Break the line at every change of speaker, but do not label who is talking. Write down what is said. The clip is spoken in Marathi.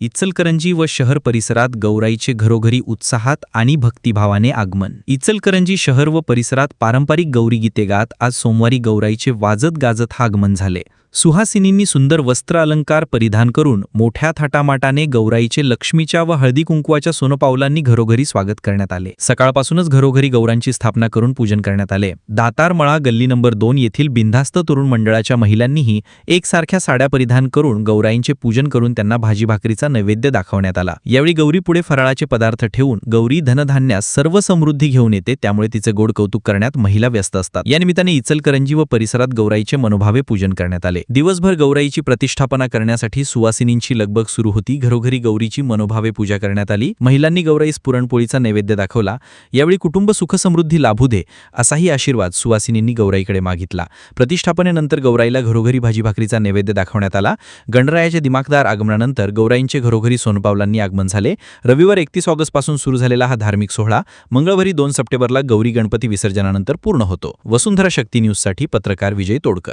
इचलकरंजी व शहर परिसरात गौराईचे घरोघरी उत्साहात आणि भक्तिभावाने आगमन. इचलकरंजी शहर व परिसरात पारंपरिक गौरी गीते गात आज सोमवारी गौराईचे वाजत गाजत हा आगमन झाले. सुहासिनींनी सुंदर वस्त्र अलंकार परिधान करून मोठ्या थाटामाटाने गौराईचे लक्ष्मीच्या व हळदी कुंकवाच्या सोनपावलांनी घरोघरी स्वागत करण्यात आले. सकाळपासूनच घरोघरी गौरांची स्थापना करून पूजन करण्यात आले. दातारमळा गल्ली नंबर दोन येथील बिंधास्त तरुण मंडळाच्या महिलांनीही एकसारख्या साड्या परिधान करून गौराईंचे पूजन करून त्यांना भाजी भाकरीचा नैवेद्य दाखवण्यात आला. यावेळी गौरी पुढे फराळाचे पदार्थ ठेवून गौरी धनधान्यास सर्व समृद्धी घेऊन येते त्यामुळे तिचे गोड कौतुक करण्यात महिला व्यस्त असतात. या निमित्ताने इचलकरंजी व परिसरात गौराईचे मनोभावे पूजन करण्यात आले. दिवसभर गौराईची प्रतिष्ठापना करण्यासाठी सुवासिनींची लगबग सुरू होती. घरोघरी गौरीची मनोभावे पूजा करण्यात आली. महिलांनी गौराईस पुरणपोळीचा नैवेद्य दाखवला. यावेळी कुटुंब सुखसमृद्धी लाभू दे असाही आशीर्वाद सुवासिनींनी गौराईकडे मागितला. प्रतिष्ठापनेनंतर गौराईला घरोघरी भाजी भाकरीचा नैवेद्य दाखवण्यात आला. गणरायाच्या दिमागदार आगमनानंतर गौराईंचे घरोघरी सोनपावलांनी आगमन झाले. रविवार एकतीस ऑगस्टपासून सुरू झालेला हा धार्मिक सोहळा मंगळवारी दोन सप्टेंबरला गौरी गणपती विसर्जनानंतर पूर्ण होतो. वसुंधरा शक्ती न्यूजसाठी पत्रकार विजय तोडकर.